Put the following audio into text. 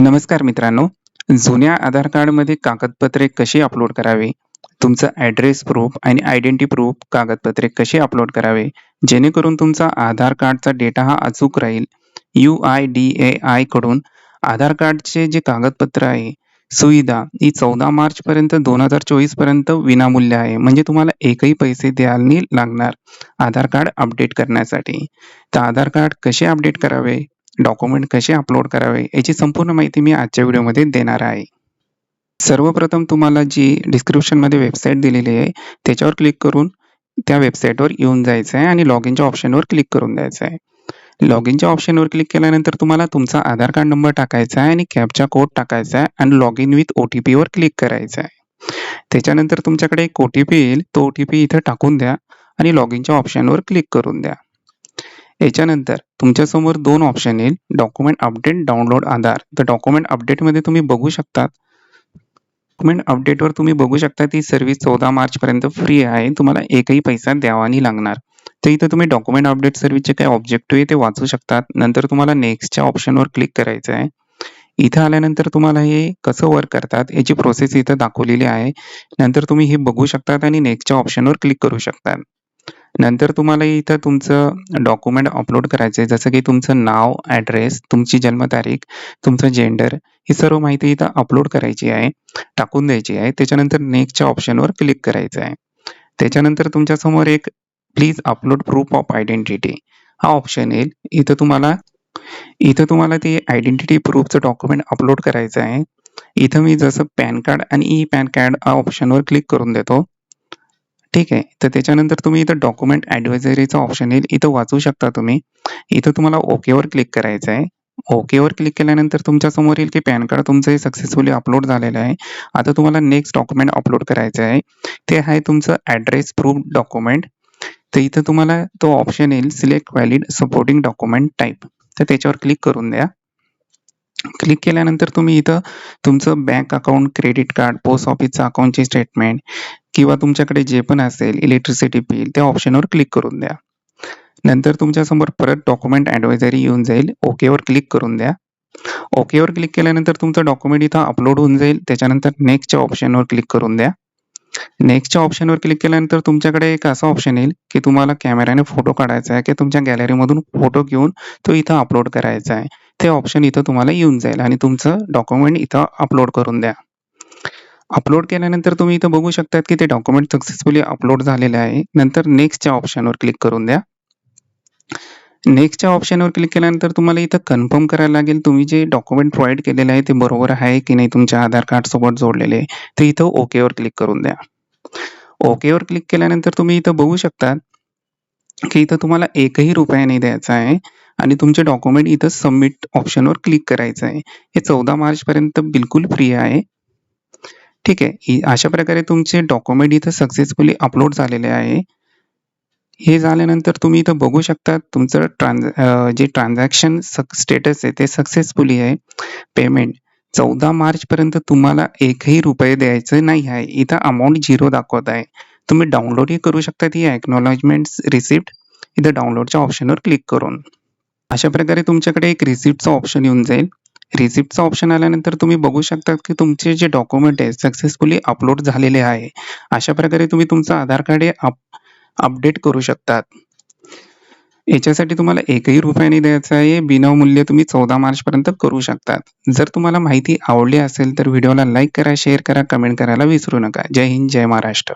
नमस्कार मित्रांनो. जुन्या आधार कार्डमध्ये कागदपत्रे कशी अपलोड करावे? तुमचं ॲड्रेस प्रूफ आणि आयडेंटिटी प्रूफ कागदपत्रे कशी अपलोड करावे? जेणेकरून तुमचा आधार कार्डचा डेटा हा अचूक राहील. यू आय डी ए आयकडून आधार कार्डचे जे कागदपत्र आहे सुविधा ही चौदा मार्चपर्यंत दोन हजार चोवीसपर्यंत विनामूल्य आहे. म्हणजे तुम्हाला एकही पैसे द्यायला नाही लागणार आधार कार्ड अपडेट करण्यासाठी. तर आधार कार्ड कसे अपडेट करावे? डॉक्युमेंट कसे अपलोड करावे याची संपूर्ण माहिती मी आजच्या व्हिडिओमध्ये देणार आहे. सर्वप्रथम तुम्हाला जी डिस्क्रिप्शनमध्ये वेबसाईट दिलेली आहे त्याच्यावर क्लिक करून त्या वेबसाईटवर येऊन जायचं आहे आणि लॉग इनच्या ऑप्शनवर क्लिक करून द्यायचं आहे. लॉग इनच्या ऑप्शनवर क्लिक केल्यानंतर तुम्हाला तुमचा आधार कार्ड नंबर टाकायचा आहे आणि कॅबचा कोड टाकायचा आहे आणि log in with O T पीवर क्लिक करायचं आहे. त्याच्यानंतर तुमच्याकडे एक ओ टी पी येईल तो ओ टी पी इथं टाकून द्या आणि लॉग इनच्या ऑप्शनवर क्लिक करून द्या. याच्यानंतर तुमच्यासमोर दोन ऑप्शन येईल. Document update download Aadhaar. तर डॉक्युमेंट अपडेटमध्ये तुम्ही बघू शकता डॉक्युमेंट अपडेटवर तुम्ही बघू शकता ती सर्व्हिस चौदा मार्चपर्यंत फ्री आहे. तुम्हाला एकही पैसा द्यावा नाही लागणार. तर इथं तुम्ही डॉक्युमेंट अपडेट सर्व्हिसचे काय ऑब्जेक्टिव्ह आहे ते वाचू शकतात. नंतर तुम्हाला नेक्स्टच्या ऑप्शनवर क्लिक करायचं आहे. इथं आल्यानंतर तुम्हाला हे कसं वर्क करतात याची प्रोसेस इथं दाखवलेली आहे. नंतर तुम्ही हे बघू शकतात आणि नेक्स्टच्या ऑप्शनवर क्लिक करू शकतात. नंतर तुम्हाला इथं तुमचं डॉक्युमेंट अपलोड करायचं आहे जसं की तुमचं नाव ॲड्रेस तुमची जन्मतारीख तुमचं जेंडर ही सर्व माहिती इथं अपलोड करायची आहे टाकून द्यायची आहे. त्याच्यानंतर नेक्स्टच्या ऑप्शनवर क्लिक करायचं आहे. त्याच्यानंतर तुमच्यासमोर एक please upload proof of identity हा ऑप्शन येईल. इथं तुम्हाला इथं तुम्हाला ते आयडेंटिटी प्रूफचं डॉक्युमेंट अपलोड करायचं आहे. इथं मी जसं पॅन कार्ड आणि ई पॅन कार्ड ऑप्शनवर क्लिक करून देतो. ठीक आहे. तर त्याच्यानंतर तुम्ही इथं डॉक्युमेंट ॲडवायझरीचा ऑप्शन येईल. इथं वाचू शकता तुम्ही. इथं तुम्हाला ओकेवर क्लिक करायचं आहे. ओकेवर क्लिक केल्यानंतर तुमच्यासमोर येईल की पॅन कार्ड तुमचं हे सक्सेसफुली अपलोड झालेलं आहे. आता तुम्हाला नेक्स्ट डॉक्युमेंट अपलोड करायचं आहे. ते आहे तुमचं ॲड्रेस प्रूफ डॉक्युमेंट तर इथं तुम्हाला तो ऑप्शन येईल. Select valid supporting document type तर त्याच्यावर क्लिक करून द्या. क्लिक केल्यानंतर तुम्ही इथं तुमचं bank account credit card post ऑफिसचं अकाउंटचे स्टेटमेंट किंवा तुमच्याकडे जे पण असेल इलेक्ट्रिसिटी बिल त्या ऑप्शनवर क्लिक करून द्या. नंतर तुमच्यासमोर परत डॉक्युमेंट ॲडवायझरी येऊन जाईल ओकेवर क्लिक करून द्या. ओकेवर क्लिक केल्यानंतर तुमचं डॉक्युमेंट इथं अपलोड होऊन जाईल त्याच्यानंतर नेक्स्टच्या ऑप्शनवर क्लिक करून द्या. नेक्स्टच्या ऑप्शनवर क्लिक केल्यानंतर तुमच्याकडे एक असं ऑप्शन येईल की तुम्हाला कॅमेऱ्याने फोटो काढायचा आहे की तुमच्या गॅलरीमधून फोटो घेऊन तो इथं अपलोड करायचा आहे. ते ऑप्शन इथं तुम्हाला येऊन जाईल आणि तुमचं डॉक्युमेंट इथं अपलोड करून द्या. अपलोड केल्यानंतर तुम्ही इथं बघू शकतात की ते डॉक्युमेंट सक्सेसफुली अपलोड झालेले आहे. नंतर नेक्स्टच्या ऑप्शनवर क्लिक करून द्या. नेक्स्टच्या ऑप्शनवर क्लिक केल्यानंतर तुम्हाला इथं कन्फर्म करायला लागेल तुम्ही जे डॉक्युमेंट प्रोव्हाइड केलेले आहे ते बरोबर आहे की नाही तुमच्या आधार कार्ड सोबत जोडलेले तर इथं ओकेवर क्लिक करून द्या. ओकेवर क्लिक केल्यानंतर तुम्ही इथं बघू शकता की इथं तुम्हाला एकही रुपया नाही द्यायचा आहे आणि तुमचे डॉक्युमेंट इथं सबमिट ऑप्शनवर क्लिक करायचं आहे. हे चौदा मार्चपर्यंत बिलकुल फ्री आहे. ठीक आहे. अशा प्रकारे तुमचे डॉक्युमेंट इथं सक्सेसफुली अपलोड झालेले आहे. हे झाल्यानंतर तुम्ही इथं बघू शकता तुमचं ट्रान्झ जे ट्रान्झॅक्शन स्टेटस आहे ते सक्सेसफुली आहे. पेमेंट चौदा मार्चपर्यंत तुम्हाला एकही रुपये द्यायचं नाही आहे. इथं अमाऊंट झिरो दाखवत आहे. तुम्ही डाउनलोडही करू शकता ही एक्नॉलॉजमेंट रिसिप्ट इथं डाउनलोडच्या ऑप्शनवर क्लिक करून. अशा प्रकारे तुमच्याकडे एक रिसिप्टचा ऑप्शन येऊन जाईल. रिसिप्टचा ऑप्शन आल्यानंतर तुम्ही बघू शकता की तुमचे जे डॉक्युमेंट आहे सक्सेसफुली अपलोड झालेले आहे अशा प्रकारे तुम्ही तुमचं आधार कार्ड हे अप अपडेट करू शकतात. याच्यासाठी तुम्हाला एकही रुपयाने द्यायचं आहे बिनामूल्य तुम्ही चौदा मार्चपर्यंत करू शकतात. जर तुम्हाला माहिती आवडली असेल तर व्हिडिओला लाईक करा शेअर करा कमेंट करायला विसरू नका. जय हिंद जय महाराष्ट्र.